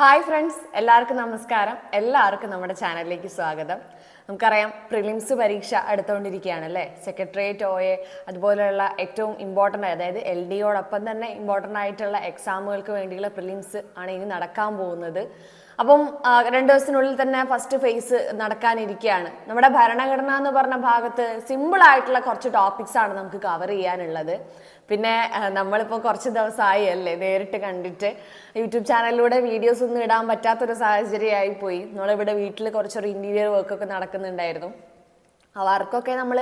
Hi friends എല്ലാവർക്കും നമസ്കാരം. എല്ലാവർക്കും നമ്മുടെ ചാനലിലേക്ക് സ്വാഗതം. നമുക്കറിയാം പ്രിലിംസ് പരീക്ഷ അടുത്തുകൊണ്ടിരിക്കുകയാണല്ലേ? സെക്രട്ടേറിയറ്റ് ഒ എ അതുപോലെയുള്ള ഏറ്റവും ഇമ്പോർട്ടന്റ് അതായത് എൽ ഡിയോടൊപ്പം തന്നെ ഇമ്പോർട്ടന്റ് ആയിട്ടുള്ള എക്സാമുകൾക്ക് വേണ്ടിയുള്ള പ്രിലിംസ് ആണ് ഇനി നടക്കാൻ പോകുന്നത്. അപ്പം രണ്ടു ദിവസത്തിനുള്ളിൽ തന്നെ ഫസ്റ്റ് ഫേസ് നടക്കാനിരിക്കുകയാണ് നമ്മുടെ ഭരണഘടന എന്ന് പറഞ്ഞ ഭാഗത്ത് സിമ്പിൾ ആയിട്ടുള്ള കുറച്ച് ടോപ്പിക്സ് ആണ് നമുക്ക് കവർ ചെയ്യാനുള്ളത്. പിന്നെ നമ്മളിപ്പോൾ കുറച്ച് ദിവസമായി അല്ലേ നേരിട്ട് കണ്ടിട്ട്. യൂട്യൂബ് ചാനലിലൂടെ വീഡിയോസ് ഒന്നും ഇടാൻ പറ്റാത്തൊരു സാഹചര്യമായി പോയി നമ്മളിവിടെ വീട്ടിൽ കുറച്ചൊരു ഇന്റീരിയർ വർക്കൊക്കെ നടക്കുന്നുണ്ടായിരുന്നു. വർക്കൊക്കെ നമ്മൾ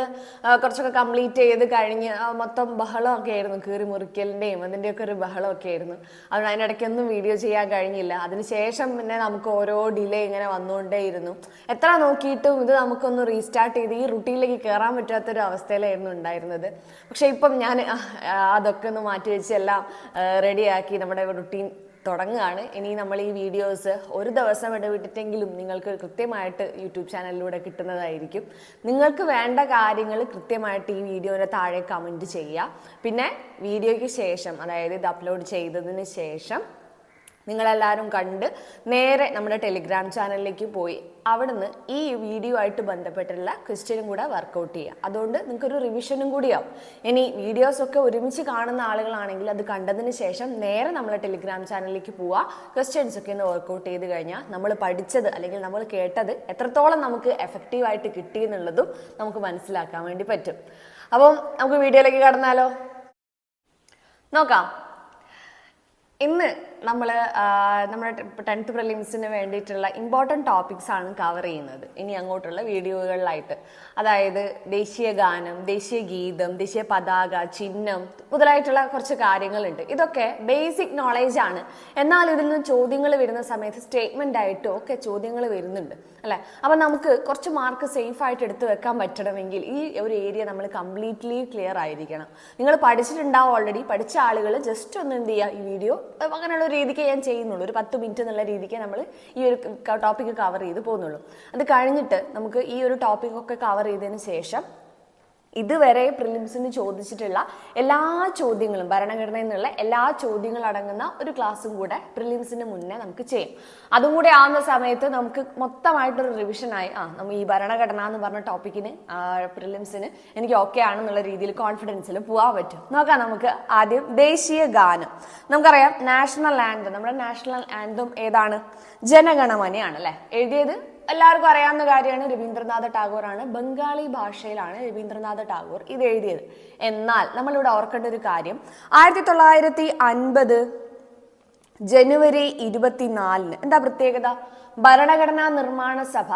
കുറച്ചൊക്കെ കംപ്ലീറ്റ് ചെയ്ത് കഴിഞ്ഞ് മൊത്തം ബഹളമൊക്കെ ആയിരുന്നു. കീറി മുറിക്കലിന്റെയും അതിന്റെയൊക്കെ ഒരു ബഹളമൊക്കെ ആയിരുന്നു. അതുകൊണ്ട് അതിനിടയ്ക്കൊന്നും വീഡിയോ ചെയ്യാൻ കഴിഞ്ഞില്ല. അതിനുശേഷം പിന്നെ നമുക്ക് ഓരോ ഡിലേ ഇങ്ങനെ വന്നുകൊണ്ടേയിരുന്നു. എത്ര നോക്കിയിട്ടും ഇത് നമുക്കൊന്ന് റീസ്റ്റാർട്ട് ചെയ്ത് ഈ റുട്ടീനിലേക്ക് കയറാൻ പറ്റാത്തൊരു അവസ്ഥയിലായിരുന്നു ഉണ്ടായിരുന്നത്. പക്ഷേ ഇപ്പം ഞാൻ അതൊക്കെ ഒന്ന് മാറ്റി വെച്ച് എല്ലാം റെഡിയാക്കി നമ്മുടെ റുട്ടീൻ തുടങ്ങുകയാണ്. ഇനി നമ്മൾ ഈ വീഡിയോസ് ഒരു ദിവസം ഇടവിട്ടിട്ടെങ്കിലും നിങ്ങൾക്ക് കൃത്യമായിട്ട് യൂട്യൂബ് ചാനലിലൂടെ കിട്ടുന്നതായിരിക്കും. നിങ്ങൾക്ക് വേണ്ട കാര്യങ്ങൾ കൃത്യമായിട്ട് ഈ വീഡിയോയുടെ താഴെ കമന്റ് ചെയ്യുക. പിന്നെ വീഡിയോയ്ക്ക് ശേഷം അതായത് ഇത് അപ്ലോഡ് ചെയ്തതിന് ശേഷം നിങ്ങളെല്ലാവരും കണ്ട് നേരെ നമ്മുടെ ടെലിഗ്രാം ചാനലിലേക്ക് പോയി. അവിടുന്ന് ഈ വീഡിയോ ആയിട്ട് ബന്ധപ്പെട്ടുള്ള ക്വസ്റ്റ്യനും കൂടെ വർക്കൗട്ട് ചെയ്യുക അതുകൊണ്ട് നിങ്ങൾക്കൊരു റിവിഷനും കൂടിയാവും ഇനി വീഡിയോസൊക്കെ ഒരുമിച്ച് കാണുന്ന ആളുകളാണെങ്കിൽ അത് കണ്ടതിന് ശേഷം നേരെ നമ്മളെ ടെലിഗ്രാം ചാനലിലേക്ക് പോവുക ക്വസ്റ്റ്യൻസ് ഒക്കെ ഒന്ന് വർക്കൗട്ട് ചെയ്ത് കഴിഞ്ഞാൽ നമ്മൾ പഠിച്ചത് അല്ലെങ്കിൽ നമ്മൾ കേട്ടത് എത്രത്തോളം നമുക്ക് എഫക്റ്റീവായിട്ട് കിട്ടി എന്നുള്ളതും നമുക്ക് മനസ്സിലാക്കാൻ വേണ്ടി പറ്റും. അപ്പം നമുക്ക് വീഡിയോയിലേക്ക് കടന്നാലോ? നോക്കാം. ഇന്ന് നമ്മൾ നമ്മുടെ ടെൻത്ത് പ്രിലിംസിന് വേണ്ടിയിട്ടുള്ള ഇമ്പോർട്ടന്റ് ടോപ്പിക്സ് ആണ് കവർ ചെയ്യുന്നത്. ഇനി അങ്ങോട്ടുള്ള വീഡിയോകളിലായിട്ട്. അതായത് ദേശീയ ഗാനം ദേശീയ ഗീതം ദേശീയ പതാക ചിഹ്നം മുതലായിട്ടുള്ള കുറച്ച് കാര്യങ്ങളുണ്ട്. ഇതൊക്കെ ബേസിക് നോളേജ് ആണ്. എന്നാൽ ഇതിൽ നിന്ന് ചോദ്യങ്ങൾ വരുന്ന സമയത്ത് സ്റ്റേറ്റ്മെന്റ് ആയിട്ടും ഒക്കെ ചോദ്യങ്ങൾ വരുന്നുണ്ട്. അല്ലേ? അപ്പം നമുക്ക് കുറച്ച് മാർക്ക് സേഫ് ആയിട്ട് എടുത്തു വെക്കാൻ പറ്റണമെങ്കിൽ ഈ ഒരു ഏരിയ നമ്മൾ കംപ്ലീറ്റ്ലി ക്ലിയർ ആയിരിക്കണം. നിങ്ങൾ പഠിച്ചിട്ടുണ്ടാവും ഓൾറെഡി പഠിച്ച ആളുകൾ ജസ്റ്റ് ഒന്ന് എന്ത് ചെയ്യുക? ഈ വീഡിയോ അങ്ങനെയുള്ള രീതിക്ക് ഞാൻ ചെയ്യുന്നുള്ളൂ. ഒരു പത്ത് മിനിറ്റ് എന്നുള്ള രീതിക്ക് നമ്മൾ ഈ ഒരു ടോപ്പിക്ക് കവർ ചെയ്ത് പോകുന്നുള്ളൂ. അത് കഴിഞ്ഞിട്ട് നമുക്ക് ഈ ഒരു ടോപ്പിക്കൊക്കെ കവർ ചെയ്തതിന് ശേഷം ഇതുവരെ പ്രിലിംസിന് ചോദിച്ചിട്ടുള്ള എല്ലാ ചോദ്യങ്ങളും ഭരണഘടനയിൽ നിന്നുള്ള എല്ലാ ചോദ്യങ്ങളും അടങ്ങുന്ന ഒരു ക്ലാസ്സും കൂടെ പ്രിലിംസിന് മുന്നേ നമുക്ക് ചെയ്യും. അതും കൂടെ ആവുന്ന സമയത്ത് നമുക്ക് മൊത്തമായിട്ടൊരു റിവിഷനായി ആ നമ്മൾ ഈ ഭരണഘടന എന്ന് പറഞ്ഞ ടോപ്പിക്കിന് പ്രിലിംസിന് എനിക്ക് ഓക്കെ ആണെന്നുള്ള രീതിയിൽ കോൺഫിഡൻസിൽ പോകാൻ പറ്റും. നോക്കാം നമുക്ക് ആദ്യം ദേശീയ ഗാനം. നമുക്കറിയാം നാഷണൽ ആൻഡം നമ്മുടെ നാഷണൽ ആൻഡം ഏതാണ്? ജനഗണമനയാണ് അല്ലെ? എഴുതിയത് എല്ലാവർക്കും അറിയാവുന്ന കാര്യമാണ് രവീന്ദ്രനാഥ ടാഗോർ ആണ് ബംഗാളി ഭാഷയിലാണ് രവീന്ദ്രനാഥ ടാഗോർ ഇത് എഴുതിയത്. എന്നാൽ നമ്മളിവിടെ ഓർക്കേണ്ട ഒരു കാര്യം. ആയിരത്തി തൊള്ളായിരത്തി അൻപത് ജനുവരി ഇരുപത്തിനാലിന് എന്താ പ്രത്യേകത? ഭരണഘടനാ നിർമ്മാണ സഭ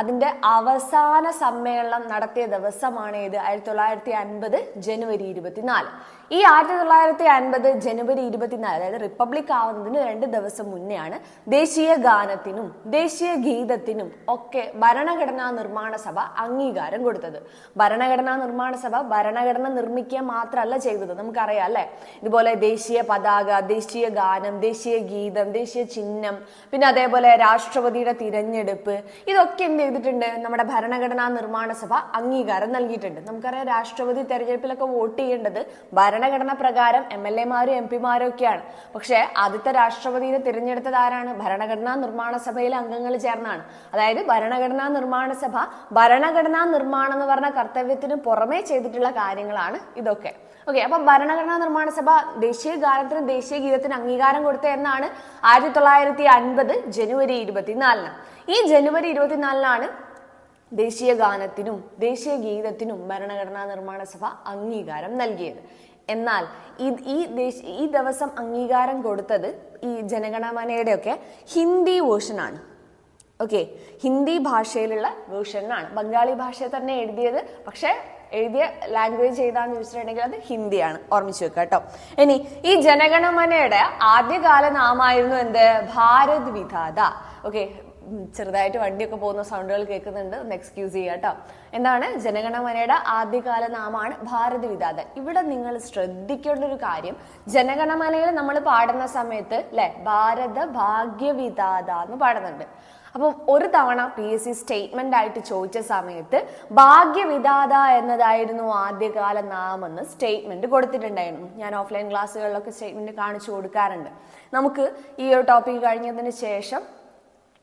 അതിന്റെ അവസാന സമ്മേളനം നടത്തിയ ദിവസമാണ് ഇത് ആയിരത്തി തൊള്ളായിരത്തി അൻപത് ജനുവരി ഇരുപത്തിനാല്. ഈ ആയിരത്തി തൊള്ളായിരത്തി അൻപത് ജനുവരി ഇരുപത്തിനാല് അതായത് റിപ്പബ്ലിക് ആവുന്നതിന് രണ്ട് ദിവസം മുന്നെയാണ് ദേശീയ ഗാനത്തിനും ദേശീയ ഗീതത്തിനും ഒക്കെ ഭരണഘടനാ നിർമ്മാണ സഭ അംഗീകാരം കൊടുത്തത്. ഭരണഘടനാ നിർമ്മാണ സഭ ഭരണഘടന നിർമ്മിക്കുക മാത്രമല്ല ചെയ്തത്. നമുക്കറിയാം അല്ലെ? ഇതുപോലെ ദേശീയ പതാക ദേശീയ ഗാനം ദേശീയ ഗീതം ദേശീയ ചിഹ്നം പിന്നെ അതേപോലെ രാഷ്ട്രപതിയുടെ തിരഞ്ഞെടുപ്പ്. ഇതൊക്കെ എന്ത് ചെയ്തിട്ടുണ്ട്? നമ്മുടെ ഭരണഘടനാ നിർമ്മാണ സഭ അംഗീകാരം നൽകിയിട്ടുണ്ട്. നമുക്കറിയാം രാഷ്ട്രപതി തെരഞ്ഞെടുപ്പിലൊക്കെ വോട്ട് ചെയ്യേണ്ടത് ഭരണഘടന പ്രകാരം എം എൽ എമാരും എം പിമാരും ഒക്കെയാണ്. പക്ഷേ ആദ്യത്തെ രാഷ്ട്രപതിയെ തിരഞ്ഞെടുത്തത് ആരാണ്? ഭരണഘടനാ നിർമ്മാണ സഭയിലെ അംഗങ്ങൾ ചേർന്നാണ്. അതായത് ഭരണഘടനാ നിർമ്മാണ സഭ ഭരണഘടനാ നിർമ്മാണം എന്ന് പറഞ്ഞ കർത്തവ്യത്തിന് പുറമേ ചെയ്തിട്ടുള്ള കാര്യങ്ങളാണ് ഇതൊക്കെ. ഓക്കെ അപ്പൊ ഭരണഘടനാ നിർമ്മാണ സഭ ദേശീയ ഗാനത്തിനും ദേശീയ ഗീതത്തിന് അംഗീകാരം കൊടുത്ത എന്നാണ് ആയിരത്തി തൊള്ളായിരത്തി അൻപത് ജനുവരി ഇരുപത്തിനാലിന്. ഈ ജനുവരി ഇരുപത്തിനാലിനാണ് ദേശീയ ഗാനത്തിനും ദേശീയ ഗീതത്തിനും ഭരണഘടനാ നിർമ്മാണ സഭ അംഗീകാരം നൽകിയത്. എന്നാൽ ഈ ഈ ദിവസം അംഗീകാരം കൊടുത്തത് ഈ ജനഗണമനയുടെ ഒക്കെ ഹിന്ദി വേർഷനാണ്. ഓക്കെ ഹിന്ദി ഭാഷയിലുള്ള വേർഷനാണ്. ബംഗാളി ഭാഷയെ തന്നെ എഴുതിയത്. പക്ഷേ എഴുതിയ ലാംഗ്വേജ് ഏതാന്ന് ചോദിച്ചിട്ടുണ്ടെങ്കിൽ അത് ഹിന്ദിയാണ്. ഓർമ്മിച്ചു വെക്കുക കേട്ടോ. ഇനി ഈ ജനഗണമനയുടെ ആദ്യകാല നാമായിരുന്നു എന്ത്? ഭാരത് വിധാത. ഓക്കെ ചെറുതായിട്ട് വണ്ടിയൊക്കെ പോകുന്ന സൗണ്ടുകൾ കേൾക്കുന്നുണ്ട്. ഒന്ന് എക്സ്ക്യൂസ് ചെയ്യുക കേട്ടോ. എന്താണ്? ജനഗണമനയുടെ ആദ്യകാല നാമാണ് ഭാരത് വിധാത. ഇവിടെ നിങ്ങൾ ശ്രദ്ധിക്കേണ്ട ഒരു കാര്യം ജനഗണമനയിൽ നമ്മൾ പാടുന്ന സമയത്ത് അല്ലെ ഭാരത ഭാഗ്യവിധാത എന്ന് പാടുന്നുണ്ട്. അപ്പം ഒരു തവണ പി എസ് സി സ്റ്റേറ്റ്മെന്റ് ആയിട്ട് ചോദിച്ച സമയത്ത് ഭാഗ്യവിധാത എന്നതായിരുന്നു ആദ്യകാല നാമെന്ന് സ്റ്റേറ്റ്മെന്റ് കൊടുത്തിട്ടുണ്ടായിരുന്നു. ഞാൻ ഓഫ്ലൈൻ ക്ലാസ്സുകളിലൊക്കെ സ്റ്റേറ്റ്മെന്റ് കാണിച്ചു കൊടുക്കാറുണ്ട്. നമുക്ക് ഈ ഒരു ടോപ്പിക് കഴിഞ്ഞതിന് ശേഷം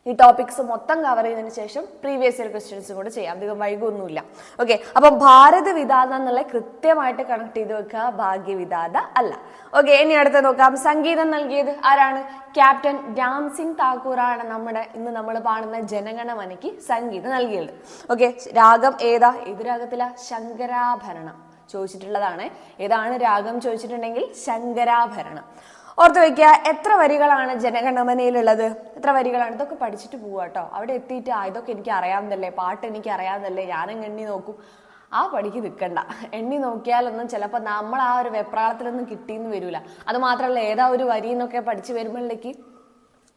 ഈ ടോപ്പിക്സ് മൊത്തം കവർ ചെയ്തതിന് ശേഷം പ്രീവിയസ് ഇയർ ക്വസ്റ്റ്യൻസും കൂടെ ചെയ്യാം. അധികം വൈകൊന്നുമില്ല. ഓക്കെ അപ്പം ഭാരത വിധാത എന്നുള്ള കൃത്യമായിട്ട് കണക്ട് ചെയ്ത് വെക്കുക ഭാഗ്യവിധാത അല്ല. ഓക്കെ ഇനി അടുത്ത നോക്കാം. സംഗീതം നൽകിയത് ആരാണ്? ക്യാപ്റ്റൻ രാം സിംഗ് താക്കൂറാണ് നമ്മുടെ ഇന്ന് നമ്മൾ പാടുന്ന ജനഗണമനയ്ക്ക് സംഗീതം നൽകിയത്. ഓക്കെ രാഗം ഏതാ? ഏത് രാഗത്തില? ശങ്കരാഭരണം. ചോദിച്ചിട്ടുള്ളതാണ്. ഏതാണ് രാഗം ചോദിച്ചിട്ടുണ്ടെങ്കിൽ ശങ്കരാഭരണം. ഓർത്ത് വെക്കുക എത്ര വരികളാണ് ജനഗണമനയിലുള്ളത്? എത്ര വരികളാണ്? ഇതൊക്കെ പഠിച്ചിട്ട് പോവുക കേട്ടോ അവിടെ എത്തിയിട്ട് ആ ഇതൊക്കെ എനിക്ക് അറിയാവുന്നതല്ലേ പാട്ട് എനിക്ക് അറിയാവുന്നതല്ലേ ഞാനും എണ്ണി നോക്കും. ആ പടിക്ക് നിൽക്കണ്ട എണ്ണി നോക്കിയാലൊന്നും ചിലപ്പോൾ നമ്മൾ ആ ഒരു വെപ്രാളത്തിലൊന്നും കിട്ടിയെന്ന് വരില്ല അത് മാത്രമല്ല ഏതാ ഒരു വരി എന്നൊക്കെ പഠിച്ച് വരുമ്പോഴേക്ക്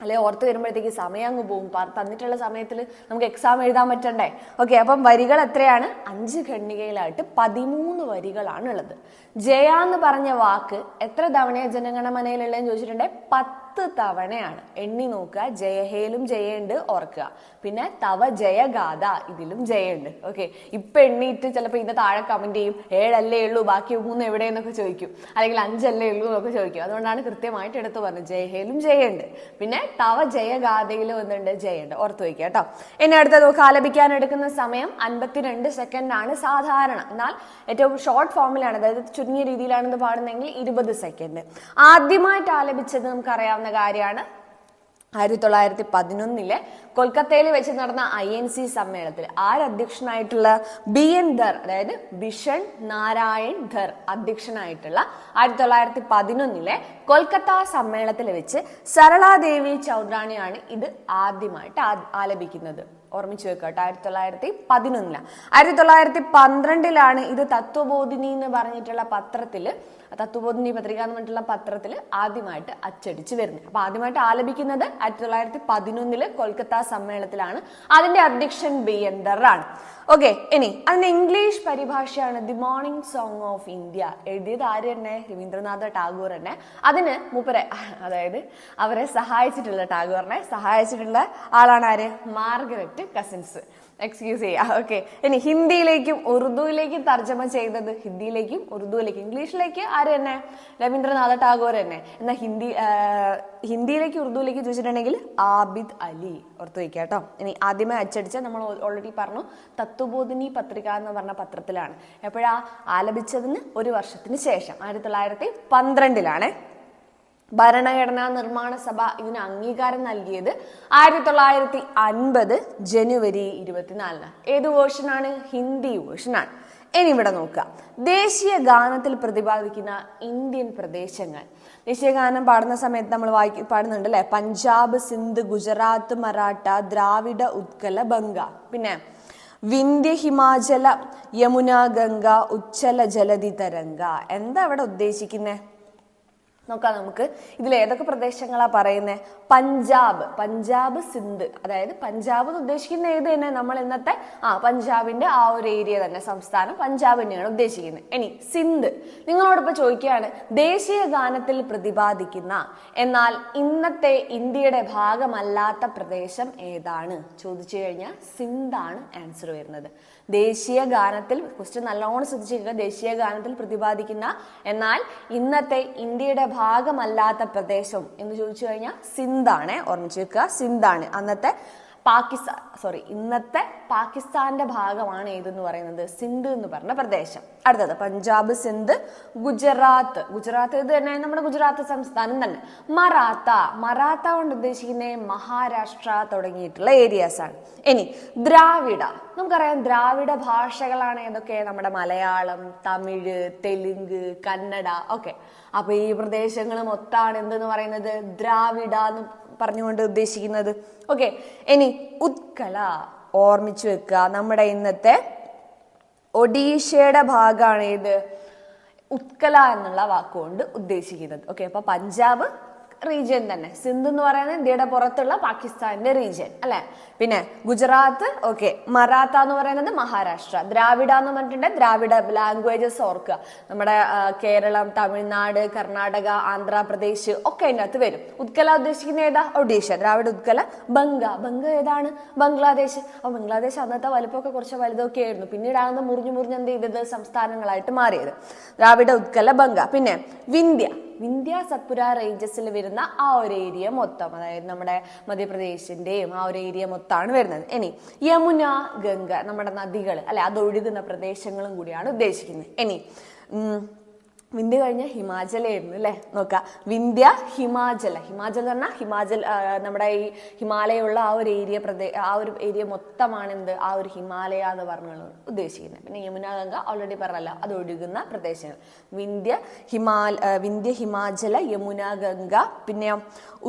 അല്ലെ ഓർത്ത് വരുമ്പോഴത്തേക്ക് സമയം അങ്ങ് പോകും. തന്നിട്ടുള്ള സമയത്തിൽ നമുക്ക് എക്സാം എഴുതാൻ പറ്റണ്ടേ? ഓക്കെ അപ്പം വരികൾ എത്രയാണ്? അഞ്ച് ഖണ്ഡികയിലായിട്ട് പതിമൂന്ന് വരികളാണ് ഉള്ളത്. ജയ എന്ന് പറഞ്ഞ വാക്ക് എത്ര തവണയാ ജനഗണമനയിലുള്ളതെന്ന് ചോദിച്ചിട്ടുണ്ടെങ്കിൽ പത്ത് തവണയാണ്. എണ്ണി നോക്കുക. ജയഹേലും ജയുണ്ട് ഓർക്കുക. പിന്നെ തവ ജയഗാഥ ഇതിലും ജയുണ്ട് ഓക്കെ ഇപ്പൊ എണ്ണീറ്റ് ചിലപ്പോൾ ഇതിന്റെ താഴെ കമന്റ് ചെയ്യും. ഏഴല്ലേ ഉള്ളൂ ബാക്കി മൂന്ന് എവിടെയെന്നൊക്കെ ചോദിക്കും. അല്ലെങ്കിൽ അഞ്ചല്ലേ ഉള്ളൂ എന്നൊക്കെ ചോദിക്കും. അതുകൊണ്ടാണ് കൃത്യമായിട്ട് എടുത്തു പറഞ്ഞത്. ജയഹേലും ജയുണ്ട് പിന്നെ തവ ജയഗാഥയിൽ വന്നിട്ടുണ്ട്. ജയുണ്ട് ഓർത്ത് വയ്ക്കുക കേട്ടോ. ഇനി അടുത്തത് ആലപിക്കാൻ എടുക്കുന്ന സമയം അൻപത്തിരണ്ട് സെക്കൻഡ് ആണ് സാധാരണ. എന്നാൽ ഏറ്റവും ഷോർട്ട് ഫോമിലാണ് അതായത് ചുരുങ്ങിയ രീതിയിലാണെന്ന് പാടുന്നെങ്കിൽ ഇരുപത് സെക്കൻഡ്. ആദ്യമായിട്ട് ആലപിച്ചത് നമുക്കറിയാവുന്ന കാര്യമാണ് ആയിരത്തി തൊള്ളായിരത്തി പതിനൊന്നിലെ കൊൽക്കത്തയിൽ വെച്ച് നടന്ന ഐ എൻ സി സമ്മേളനത്തിൽ ആരധ്യക്ഷനായിട്ടുള്ള ബി എൻ ധർ അതായത് ബിഷൻ നാരായൺ ധർ അധ്യക്ഷനായിട്ടുള്ള ആയിരത്തി തൊള്ളായിരത്തി പതിനൊന്നിലെ കൊൽക്കത്ത സമ്മേളനത്തിൽ വെച്ച് സരളാദേവി ചൗദ്രാണിയാണ് ഇത് ആദ്യമായിട്ട് ആലപിക്കുന്നത്. ഓർമ്മിച്ചു വെക്കുക കേട്ടോ. ആയിരത്തി തൊള്ളായിരത്തി പതിനൊന്നിലാണ് ആയിരത്തി തൊള്ളായിരത്തി പന്ത്രണ്ടിലാണ് ഇത് തത്വബോധിനി എന്ന് പറഞ്ഞിട്ടുള്ള പത്രത്തിൽ തത്വബോധിനി പത്രിക എന്ന് പറഞ്ഞിട്ടുള്ള പത്രത്തിൽ ആദ്യമായിട്ട് അച്ചടിച്ച് വരുന്നത്. അപ്പൊ ആദ്യമായിട്ട് ആലപിക്കുന്നത് ആയിരത്തി തൊള്ളായിരത്തി പതിനൊന്നിൽ കൊൽക്കത്ത സമ്മേളനത്തിലാണ്. അതിന്റെ അധ്യക്ഷൻ ബിയന്തർ ആണ് ഓക്കെ ഇനി അതിന്റെ English പരിഭാഷയാണ് the morning song of India. എഴുതിയത് ആര് തന്നെ? രവീന്ദ്രനാഥ ടാഗോർ തന്നെ. അതിന് മൂപ്പരെ അതായത് അവരെ സഹായിച്ചിട്ടുള്ള ടാഗോറിനെ സഹായിച്ചിട്ടുള്ള ആളാണ് ആര്? മാർഗരറ്റ് കസിൻസ് എക്സ്ക്യൂസ് ചെയ്യാ ഓക്കെ ഇനി ഹിന്ദിയിലേക്കും ഉറുദുവിലേക്കും തർജമ ചെയ്തത് ഹിന്ദിയിലേക്കും ഉറുദുവിലേക്കും ഇംഗ്ലീഷിലേക്ക് ആര് തന്നെ? രവീന്ദ്രനാഥ ടാഗോർ തന്നെ. എന്നാൽ ഹിന്ദി ഹിന്ദിയിലേക്ക് ഉറുദുവിലേക്ക് ചോദിച്ചിട്ടുണ്ടെങ്കിൽ ആബിദ് അലി. ഓർത്ത് വയ്ക്കുക കേട്ടോ. ഇനി ആദ്യമേ അച്ചടിച്ച നമ്മൾ ഓൾറെഡി പറഞ്ഞു തത്വബോധിനി പത്രിക എന്ന് പറഞ്ഞ പത്രത്തിലാണ്. എപ്പോഴാ? ആലപിച്ചതിന് ഒരു വർഷത്തിന് ശേഷം. ആയിരത്തി തൊള്ളായിരത്തി പന്ത്രണ്ടിലാണ്. ഭരണഘടനാ നിർമ്മാണ സഭ ഇതിന് അംഗീകാരം നൽകിയത് ആയിരത്തി തൊള്ളായിരത്തി അൻപത് ജനുവരി ഇരുപത്തിനാലിന്. ഏത് വേർഷനാണ് ഹിന്ദി വേർഷനാണ് ഇനി ഇവിടെ നോക്കുക. ദേശീയ ഗാനത്തിൽ പ്രതിപാദിക്കുന്ന ഇന്ത്യൻ പ്രദേശങ്ങൾ. ദേശീയ ഗാനം പാടുന്ന സമയത്ത് നമ്മൾ വായിക്ക പാടുന്നുണ്ട് അല്ലെ പഞ്ചാബ് സിന്ധ് ഗുജറാത്ത് മറാഠ ദ്രാവിഡ ഉത്കല ബംഗ. പിന്നെ വിന്ധ്യ ഹിമാചല യമുന ഗംഗ ഉച്ചല ജലധി തരംഗ എന്താ ഇവിടെ ഉദ്ദേശിക്കുന്നത് നോക്കാം നമുക്ക്. ഇതിൽ ഏതൊക്കെ പ്രദേശങ്ങളാണ് പറയുന്നത് പഞ്ചാബ്. പഞ്ചാബ് സിന്ധ്. അതായത് പഞ്ചാബ് എന്ന് ഉദ്ദേശിക്കുന്ന ഏത് തന്നെ? നമ്മൾ ഇന്നത്തെ ആ പഞ്ചാബിന്റെ ആ ഒരു ഏരിയ തന്നെ സംസ്ഥാനം പഞ്ചാബ് തന്നെയാണ് ഉദ്ദേശിക്കുന്നത്. ഇനി സിന്ധ്. നിങ്ങളോടൊപ്പം ചോദിക്കുകയാണ് ദേശീയ ഗാനത്തിൽ പ്രതിപാദിക്കുന്ന എന്നാൽ ഇന്നത്തെ ഇന്ത്യയുടെ ഭാഗമല്ലാത്ത പ്രദേശം ഏതാണ്? ചോദിച്ചു കഴിഞ്ഞാൽ സിന്ധാണ് ആൻസർ വരുന്നത്. ദേശീയ ഗാനത്തിൽ ക്വസ്റ്റ്യൻ നല്ലോണം ശ്രദ്ധിച്ചിരിക്കുക ദേശീയ ഗാനത്തിൽ പ്രതിപാദിക്കുന്ന എന്നാൽ ഇന്നത്തെ ഇന്ത്യയുടെ ഭാഗമല്ലാത്ത പ്രദേശം എന്ന് ചോദിച്ചു കഴിഞ്ഞാൽ സിന്ധാണ്. ഓർമ്മിച്ച് വെക്കുക. സിന്ധാണ്. അന്നത്തെ പാകിസ്ഥാൻ സോറി ഇന്നത്തെ പാകിസ്ഥാന്റെ ഭാഗമാണ് ഏതെന്ന് പറയുന്നത്? സിന്ധ് എന്ന് പറഞ്ഞ പ്രദേശം. അടുത്തത് പഞ്ചാബ് സിന്ധ് ഗുജറാത്ത്. ഗുജറാത്ത് ഇത് തന്നെ നമ്മുടെ ഗുജറാത്ത് സംസ്ഥാനം തന്നെ. മറാത്ത മറാത്ത കൊണ്ട് ഉദ്ദേശിക്കുന്ന മഹാരാഷ്ട്ര തുടങ്ങിയിട്ടുള്ള ഏരിയാസ് ആണ്. ഇനി ദ്രാവിഡ. നമുക്കറിയാം ദ്രാവിഡ ഭാഷകളാണ് ഏതൊക്കെ? നമ്മുടെ മലയാളം തമിഴ് തെലുങ്ക് കന്നഡ ഒക്കെ. അപ്പൊ ഈ പ്രദേശങ്ങൾ മൊത്താണ് എന്തെന്ന് പറയുന്നത്? ദ്രാവിഡ എന്ന് പറഞ്ഞുകൊണ്ട് ഉദ്ദേശിക്കുന്നത്. ഓക്കെ ഇനി ഉത്കല ഓർമ്മിച്ചു വെക്കുക. നമ്മുടെ ഇന്നത്തെ ഒഡീഷയുടെ ഭാഗമാണ് ഏത്? ഉത്കല എന്നുള്ള വാക്കുകൊണ്ട് ഉദ്ദേശിക്കുന്നത്. ഓക്കെ അപ്പൊ പഞ്ചാബ് റീജിയൻ തന്നെ. സിന്ധു എന്ന് പറയുന്നത് ഇന്ത്യയുടെ പുറത്തുള്ള പാകിസ്ഥാന്റെ റീജിയൻ അല്ലെ? പിന്നെ ഗുജറാത്ത് ഓക്കെ മറാത്ത എന്ന് പറയുന്നത് മഹാരാഷ്ട്ര. ദ്രാവിഡ എന്ന് പറഞ്ഞിട്ടുണ്ട്. ദ്രാവിഡ ലാംഗ്വേജസ് ഓർക്കുക. നമ്മുടെ കേരളം തമിഴ്നാട് കർണാടക ആന്ധ്രാപ്രദേശ് ഒക്കെ അതിന്റെ അകത്ത് വരും. ഉത്കല ഉദ്ദേശിക്കുന്ന ഏതാ? ഒഡീഷ. ദ്രാവിഡ ഉത്കല ബംഗ. ബംഗ ഏതാണ്? ബംഗ്ലാദേശ്. അപ്പൊ ബംഗ്ലാദേശ് അന്നത്തെ വലുപ്പമൊക്കെ കുറച്ച് വലുതൊക്കെ ആയിരുന്നു. പിന്നീടാണ് മുറിഞ്ഞു മുറിഞ്ഞ് എന്ത് ചെയ്തത്? സംസ്ഥാനങ്ങളായിട്ട് മാറിയത്. ദ്രാവിഡ ഉത്കല ബംഗ. പിന്നെ വിന്ധ്യ. വിന്ധ്യ സത്പുര റേഞ്ചസിൽ വരുന്ന ആ ഒരു ഏരിയ മൊത്തം അതായത് നമ്മുടെ മധ്യപ്രദേശിന്റെയും ആ ഒരു ഏരിയ മൊത്തമാണ് വരുന്നത്. ഇനി യമുന ഗംഗ നമ്മുടെ നദികൾ അല്ലെ അത് ഒഴുകുന്ന പ്രദേശങ്ങളും കൂടിയാണ് ഉദ്ദേശിക്കുന്നത്. ഇനി വിന്ധ്യ കഴിഞ്ഞ ഹിമാചലായിരുന്നു അല്ലേ? നോക്കാം. വിന്ധ്യ ഹിമാചല ഹിമാചൽ എന്ന് പറഞ്ഞാൽ ഹിമാചൽ നമ്മുടെ ഈ ഹിമാലയുള്ള ആ ഒരു ഏരിയ പ്രദേ ആ ഒരു ഏരിയ മൊത്തമാണ് എന്ത്? ആ ഒരു ഹിമാലയ എന്ന് പറഞ്ഞുള്ളത് ഉദ്ദേശിക്കുന്നത്. പിന്നെ യമുന ഗംഗ ഓൾറെഡി പറഞ്ഞല്ലോ. അത് ഒഴുകുന്ന പ്രദേശങ്ങൾ. വിന്ധ്യ ഹിമാൽ വിന്ധ്യ ഹിമാചല യമുന ഗംഗ പിന്നെ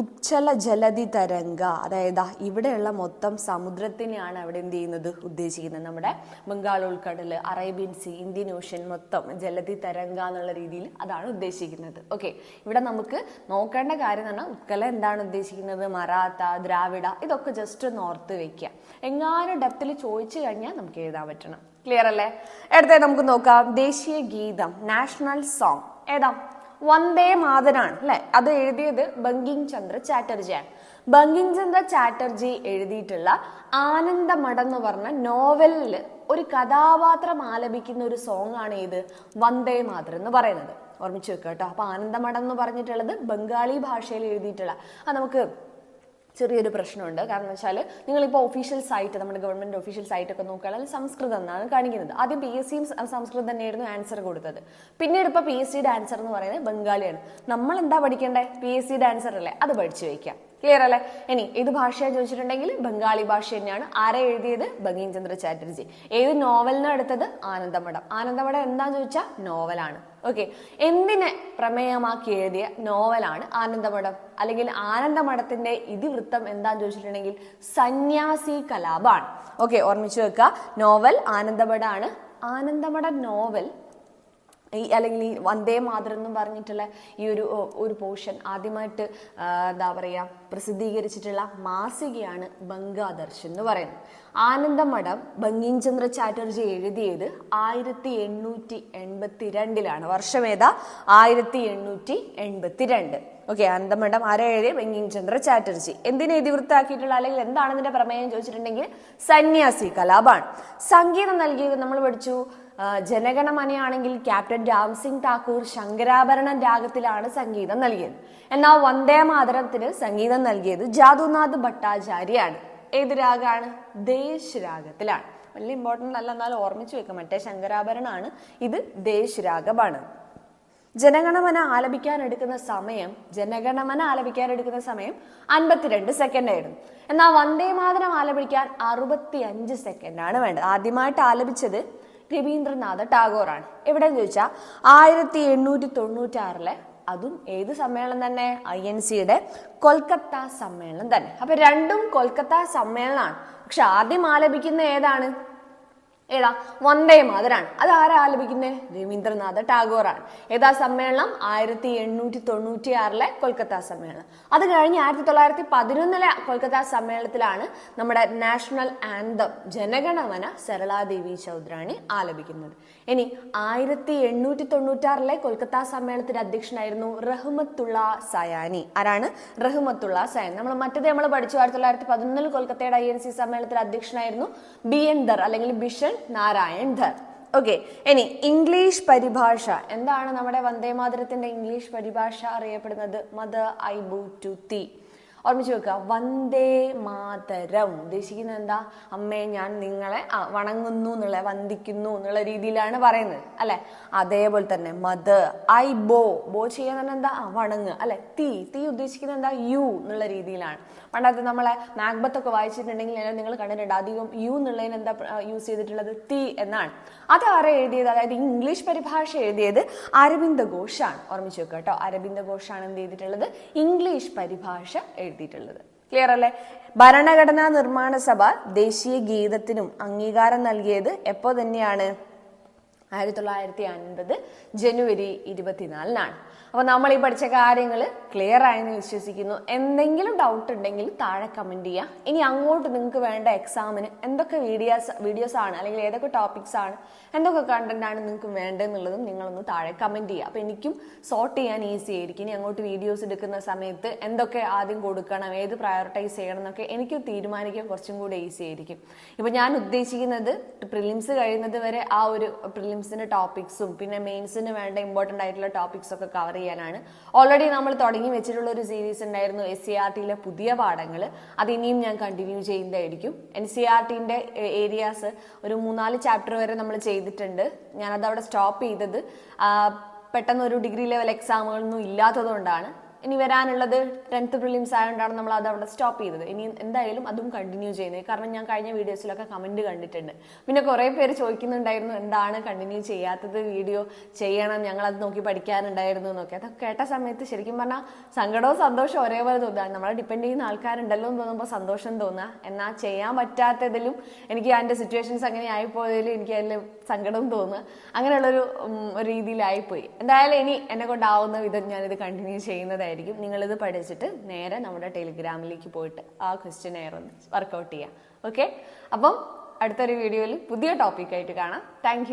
ഉച്ചല ജലധി തരംഗ അതായത് ഇവിടെയുള്ള മൊത്തം സമുദ്രത്തിനെയാണ് അവിടെ എന്ത് ചെയ്യുന്നത്? ഉദ്ദേശിക്കുന്നത്. നമ്മുടെ ബംഗാൾ ഉൾക്കടൽ അറേബ്യൻ സീ ഇന്ത്യൻ ഓഷ്യൻ മൊത്തം ജലധി തരംഗ എന്നുള്ള രീതിയിൽ അതാണ് ഉദ്ദേശിക്കുന്നത്. ഓക്കെ ഇവിടെ നമുക്ക് നോക്കേണ്ട കാര്യം എന്ന് പറഞ്ഞാൽ ഉത്കല എന്താണ് ഉദ്ദേശിക്കുന്നത്? മറാത്ത ദ്രാവിഡ ഇതൊക്കെ ജസ്റ്റ് ഒന്ന് ഓർത്ത് വെക്കുക. എങ്ങാനും ഡെപ്തിൽ ചോദിച്ചു കഴിഞ്ഞാൽ നമുക്ക് എഴുതാൻ പറ്റണം. ക്ലിയർ അല്ലേ? അടുത്തത് നമുക്ക് നോക്കാം. ദേശീയ ഗീതം നാഷണൽ സോങ് ഏതാ? വന്ദേ മാതരാണ് അല്ലെ? അത് എഴുതിയത് ബങ്കിം ചന്ദ്ര ചാറ്റർജിയാണ്. ബങ്കിം ചന്ദ്ര ചാറ്റർജി എഴുതിയിട്ടുള്ള ആനന്ദമഠം എന്ന് പറഞ്ഞ നോവലിൽ ഒരു കഥാപാത്രം ആലപിക്കുന്ന ഒരു സോങ് ആണ് ഇത് വന്ദേ മാതരം എന്ന് പറയുന്നത്. ഓർമ്മിച്ച് വെക്കുക കേട്ടോ. അപ്പൊ ആനന്ദമഠം എന്ന് പറഞ്ഞിട്ടുള്ളത് ബംഗാളി ഭാഷയിൽ എഴുതിയിട്ടുള്ള ആ നമുക്ക് ചെറിയൊരു പ്രശ്നമുണ്ട്. കാരണം വെച്ചാൽ നിങ്ങളിപ്പോൾ ഒഫീഷ്യൽ സൈറ്റ് നമ്മുടെ ഗവൺമെന്റ് ഒഫീഷ്യൽ സൈറ്റ് ഒക്കെ നോക്കുകയാണെങ്കിൽ സംസ്കൃതം എന്നാണ് കാണിക്കുന്നത്. ആദ്യം പി എസ് സിയും സംസ്കൃതം തന്നെയായിരുന്നു ആൻസർ കൊടുത്തത്. പിന്നീട് ഇപ്പോൾ പി എസ് സിയുടെ ആൻസർ എന്ന് പറയുന്നത് ബംഗാളിയാണ്. നമ്മൾ എന്താ പഠിക്കേണ്ടത് പി എസ് സിയുടെ ആൻസർ അല്ലേ? അത് പഠിച്ചു വയ്ക്കാം ക്ലിയർ അല്ലേ? ഇനി ഏത് ഭാഷയാണ് ചോദിച്ചിട്ടുണ്ടെങ്കിൽ ബംഗാളി ഭാഷ തന്നെയാണ്. ആരെ എഴുതിയത്? ബങ്കിം ചന്ദ്ര ചാറ്റർജി. ഏത് നോവലിന് എടുത്തത് ആനന്ദമഠം. ആനന്ദമഠം എന്താ ചോദിച്ചാൽ നോവലാണ് ഓക്കെ എന്തിനെ പ്രമേയമാക്കി എഴുതിയ നോവലാണ് ആനന്ദമഠം? അല്ലെങ്കിൽ ആനന്ദമഠത്തിന്റെ ഇതിവൃത്തം എന്താന്ന് ചോദിച്ചിട്ടുണ്ടെങ്കിൽ സന്യാസി കലാപാണ് ഓക്കെ ഓർമ്മിച്ചു വെക്കുക. നോവൽ ആനന്ദമഠാണ്. ആനന്ദമഠ നോവൽ ഈ അല്ലെങ്കിൽ ഈ വന്ദേ മാതരം എന്നും പറഞ്ഞിട്ടുള്ള ഈ ഒരു ഒരു പോർഷൻ ആദ്യമായിട്ട് എന്താ പറയുക പ്രസിദ്ധീകരിച്ചിട്ടുള്ള മാസികയാണ് ബംഗാദർശൻ എന്ന് പറയുന്നത്. ആനന്ദമഠം ബംഗീൻചന്ദ്ര ചാറ്റർജി എഴുതിയത് ആയിരത്തി എണ്ണൂറ്റി എൺപത്തി രണ്ടിലാണ് വർഷമേതാ ആയിരത്തി എണ്ണൂറ്റി എൺപത്തി രണ്ട് ഓക്കെ ആനന്ദമഠം ആരാ എഴുതിയ? ബംഗീൻചന്ദ്ര ചാറ്റർജി. എന്തിനെ ഇതിവൃത്താക്കിയിട്ടുള്ള അല്ലെങ്കിൽ എന്താണ് ഇതിന്റെ പ്രമേയം ചോദിച്ചിട്ടുണ്ടെങ്കിൽ സന്യാസി കലാപാണ്. സംഗീതം നൽകിയത് നമ്മൾ പഠിച്ചു. ജനഗണമനയാണെങ്കിൽ ക്യാപ്റ്റൻ രാംസിംഗ് താക്കൂർ ശങ്കരാഭരണം രാഗത്തിലാണ് സംഗീതം നൽകിയത്. എന്നാൽ വന്ദേ മാതരത്തിന് സംഗീതം നൽകിയത് ജാദുനാഥ് ഭട്ടാചാര്യാണ് ഏത് രാഗാണ്? ദേശ് രാഗത്തിലാണ് വലിയ ഇമ്പോർട്ടന്റ് അല്ല എന്നാൽ ഓർമ്മിച്ചു വെക്കാം. മറ്റേ ശങ്കരാഭരണാണ്. ഇത് ദേശ് രാഗമാണ് ജനഗണമന ആലപിക്കാൻ എടുക്കുന്ന സമയം ജനഗണമന ആലപിക്കാൻ എടുക്കുന്ന സമയം അൻപത്തിരണ്ട് സെക്കൻഡ് ആയിരുന്നു. എന്നാൽ വന്ദേ മാതരം ആലപിക്കാൻ അറുപത്തി അഞ്ച് സെക്കൻഡാണ് വേണ്ടത്. ആദ്യമായിട്ട് ആലപിച്ചത് രവീന്ദ്രനാഥ ടാഗോറാണ്. എവിടെയെന്ന് ചോദിച്ചാൽ ആയിരത്തി എണ്ണൂറ്റി തൊണ്ണൂറ്റി ആറിലെ അതും ഏത് സമ്മേളനം തന്നെ? ഐ എൻ സിയുടെ കൊൽക്കത്ത സമ്മേളനം തന്നെ. അപ്പൊ രണ്ടും കൊൽക്കത്ത സമ്മേളനമാണ്. പക്ഷെ ആദ്യം ആലപിക്കുന്ന ഏതാണ്? ഏതാ വന്ദേ മാതരാണ്. അത് ആരാ ആലപിക്കുന്നത് രവീന്ദ്രനാഥ ടാഗോറാണ്. ഏതാ സമ്മേളനം? ആയിരത്തി എണ്ണൂറ്റി തൊണ്ണൂറ്റി ആറിലെ കൊൽക്കത്ത സമ്മേളനം. അത് കഴിഞ്ഞ് ആയിരത്തി തൊള്ളായിരത്തി പതിനൊന്നിലെ കൊൽക്കത്ത സമ്മേളനത്തിലാണ് നമ്മുടെ നാഷണൽ ആന്തം ജനഗണമന സരളാദേവി ചൗധരാണി ആലപിക്കുന്നത്. ഇനി ആയിരത്തി എണ്ണൂറ്റി തൊണ്ണൂറ്റാറിലെ കൊൽക്കത്ത സമ്മേളനത്തിന്റെ അധ്യക്ഷനായിരുന്നു റഹ്മത്തുള്ള സയാനി. ആരാണ്? റഹ്മത്തുള്ള സയാനി. നമ്മൾ മറ്റേത് നമ്മൾ പഠിച്ചു. ആയിരത്തി തൊള്ളായിരത്തി പതിനൊന്നിൽ കൊൽക്കത്തയുടെ ഐ എൻ സി സമ്മേളനത്തിന്റെ അധ്യക്ഷനായിരുന്നു ബി എൻ ധർ അല്ലെങ്കിൽ ബിഷൻ നാരായൺ ധർ. ഓക്കെ ഇനി ഇംഗ്ലീഷ് പരിഭാഷ. എന്താണ് നമ്മുടെ വന്ദേ മാതരത്തിന്റെ ഇംഗ്ലീഷ് പരിഭാഷ അറിയപ്പെടുന്നത്? മദർ ഐ ബു ടു തീ ഓർമ്മിച്ച് വെക്കുക. വന്ദേ മാതരം. ഉദ്ദേശിക്കുന്നത് എന്താ? അമ്മേ ഞാൻ നിങ്ങളെ വണങ്ങുന്നു എന്നുള്ള വന്ദിക്കുന്നു എന്നുള്ള രീതിയിലാണ് പറയുന്നത്. അല്ലെ? അതേപോലെ തന്നെ മത് ഐ ബോ. ബോ ചെയ്യാൻ തന്നെ എന്താ? വണങ്ങ്. അല്ലെ? തീ. തീ ഉദ്ദേശിക്കുന്നത് എന്താ? യു എന്നുള്ള രീതിയിലാണ്. പണ്ടത്തെ നമ്മളെ മാക്ബത്ത് ഒക്കെ വായിച്ചിട്ടുണ്ടെങ്കിൽ നിങ്ങൾ കണ്ടിട്ടുണ്ട്. അധികം യു എന്നുള്ളതിന് എന്താ യൂസ് ചെയ്തിട്ടുള്ളത്? തീ എന്നാണ്. അത് ആരെ എഴുതിയത്? അതായത് ഇംഗ്ലീഷ് പരിഭാഷ എഴുതിയത് അരവിന്ദ ഘോഷാണ്. ഓർമ്മിച്ച് വെക്കുക കേട്ടോ. അരവിന്ദ ഘോഷാണ് എന്ത് ചെയ്തിട്ടുള്ളത്? ഇംഗ്ലീഷ് പരിഭാഷ എഴുതിയിട്ടുള്ളത് ക്ലിയർ അല്ലേ? ഭരണഘടനാ നിർമ്മാണ സഭ ദേശീയ ഗീതത്തിനും അംഗീകാരം നൽകിയത് എപ്പോ തന്നെയാണ്? ആയിരത്തി തൊള്ളായിരത്തി അൻപത് ജനുവരി ഇരുപത്തിനാലിനാണ്. അപ്പോൾ നമ്മൾ ഈ പഠിച്ച കാര്യങ്ങൾ ക്ലിയർ ആയെന്ന് വിശ്വസിക്കുന്നു. എന്തെങ്കിലും ഡൗട്ട് ഉണ്ടെങ്കിൽ താഴെ കമന്റ് ചെയ്യുക ഇനി അങ്ങോട്ട് നിങ്ങൾക്ക് വേണ്ട എക്സാമിന് എന്തൊക്കെ വീഡിയോസ് വീഡിയോസ് ആണ് അല്ലെങ്കിൽ ഏതൊക്കെ ടോപ്പിക്സ് ആണ് എന്തൊക്കെ കണ്ടന്റ് ആണ് നിങ്ങൾക്ക് വേണ്ടതെന്നുള്ളതും നിങ്ങളൊന്ന് താഴെ കമന്റ് ചെയ്യുക അപ്പോൾ എനിക്കും സോർട്ട് ചെയ്യാൻ ഈസി ആയിരിക്കും. ഇനി അങ്ങോട്ട് വീഡിയോസ് എടുക്കുന്ന സമയത്ത് എന്തൊക്കെ ആദ്യം കൊടുക്കണം ഏത് പ്രയോറിറ്റൈസ് ചെയ്യണം എന്നൊക്കെ എനിക്ക് തീരുമാനിക്കാൻ കുറച്ചും കൂടെ ഈസി ആയിരിക്കും. ഇപ്പോൾ ഞാൻ ഉദ്ദേശിക്കുന്നത് പ്രിലിംസ് കഴിയുന്നത് വരെ ആ ഒരു പ്രിലിംസിന്റെ ടോപ്പിക്സും പിന്നെ മെയിൻസിന് വേണ്ട ഇമ്പോർട്ടന്റ് ആയിട്ടുള്ള ടോപ്പിക്സ് ഒക്കെ കവർ ചെയ്യാനാണ്. ഓൾറെഡി നമ്മൾ തുടങ്ങി വെച്ചിട്ടുള്ള ഒരു സീരീസ് ഉണ്ടായിരുന്നു എസ് സി ആർ ടിയിലെ പുതിയ പാഠങ്ങൾ അത് ഇനിയും ഞാൻ കണ്ടിന്യൂ ചെയ്യുന്നതായിരിക്കും. എൻ സി ആർ ടിന്റെ ഏരിയാസ് ഒരു മൂന്നാൽ ചാപ്റ്റർ വരെ നമ്മൾ ചെയ്തിട്ടുണ്ട്. ഞാനത് അവിടെ സ്റ്റോപ്പ് ചെയ്തത് പെട്ടെന്ന് ഒരു ഡിഗ്രി ലെവൽ എക്സാമുകളൊന്നും ഇല്ലാത്തതുകൊണ്ടാണ്. ഇനി വരാനുള്ളത് ടെൻത്ത് പ്രിലിംസ് ആയതുകൊണ്ടാണ് നമ്മൾ അത് അവിടെ സ്റ്റോപ്പ് ചെയ്തത്. ഇനി എന്തായാലും അതും കണ്ടിന്യൂ ചെയ്യുന്നത്. കാരണം ഞാൻ കഴിഞ്ഞ വീഡിയോസിലൊക്കെ കമന്റ് കണ്ടിട്ടുണ്ട്. പിന്നെ കുറേ പേര് ചോദിക്കുന്നുണ്ടായിരുന്നു എന്താണ് കണ്ടിന്യൂ ചെയ്യാത്തത്? വീഡിയോ ചെയ്യണം ഞങ്ങൾ അത് നോക്കി പഠിക്കാനുണ്ടായിരുന്നു എന്നൊക്കെ. അതൊക്കെ കേട്ട സമയത്ത് ശരിക്കും പറഞ്ഞാൽ സങ്കടവും സന്തോഷവും ഒരേപോലെ തോന്നുക. നമ്മളെ ഡിപ്പെൻഡ് ചെയ്യുന്ന ആൾക്കാരുണ്ടല്ലോ എന്ന് തോന്നുമ്പോൾ സന്തോഷം തോന്നുക. എന്നാൽ ചെയ്യാൻ പറ്റാത്തതിലും എനിക്ക് അതിന്റെ സിറ്റുവേഷൻസ് അങ്ങനെ ആയിപ്പോയതിലും എനിക്ക് അതിൽ സങ്കടം തോന്നുക. അങ്ങനെയുള്ളൊരു രീതിയിലായിപ്പോയി. എന്തായാലും ഇനി എന്നെ കൊണ്ടാവുന്ന വിധം ഞാനിത് കണ്ടിന്യൂ ചെയ്യുന്നതായിരിക്കും നിങ്ങളിത് പഠിച്ചിട്ട് നേരെ നമ്മുടെ ടെലിഗ്രാമിലേക്ക് പോയിട്ട് ആ ക്വസ്റ്റ്യൻ എയർ ഒന്ന് വർക്കൗട്ട് ചെയ്യാം. ഓക്കെ അപ്പം അടുത്തൊരു വീഡിയോയിൽ പുതിയ ടോപ്പിക്കായിട്ട് കാണാം. താങ്ക്